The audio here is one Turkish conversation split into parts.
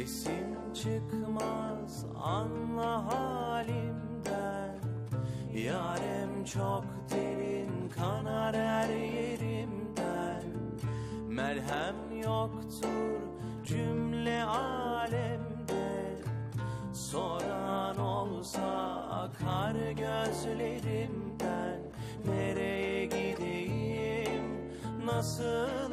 Sesim çıkmaz anla halimden. Yarem çok derin kanar her yerimden. Merhem yoktur cümle alemde. Soran olsa akar gözlerimden. Nereye gideyim nasıl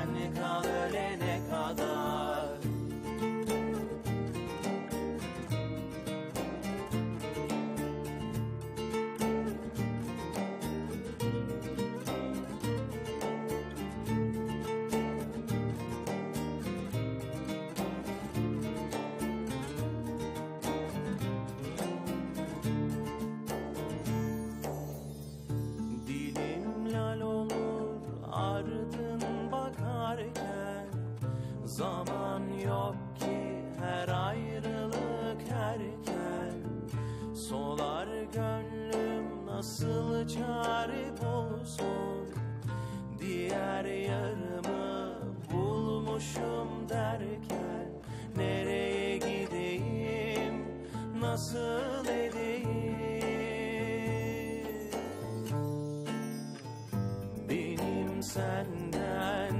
gitsin sen kal Zaman yok ki her ayrılık erken Solar gönlüm nasıl çare bulsun Diğer yarımı bulmuşum derken. Nereye gideyim nasıl edeyim? Benim senden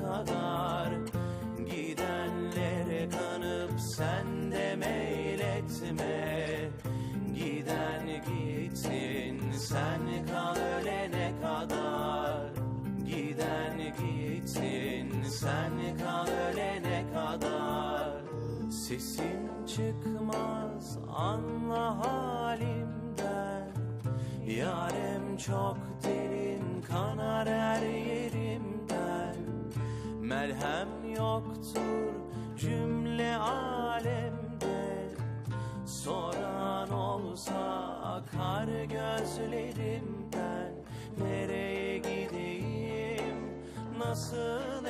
kadar Gidenlere kanıp sen de meyletme. Giden gitsin sen kal ölene kadar. Giden gitsin sen kal ölene kadar. Sesim çıkmaz anla halimden. Yarem çok derin kanar Merhem yoktur cümle alemde. Soran olsa akar gözlerimden Nereye gideyim nasıl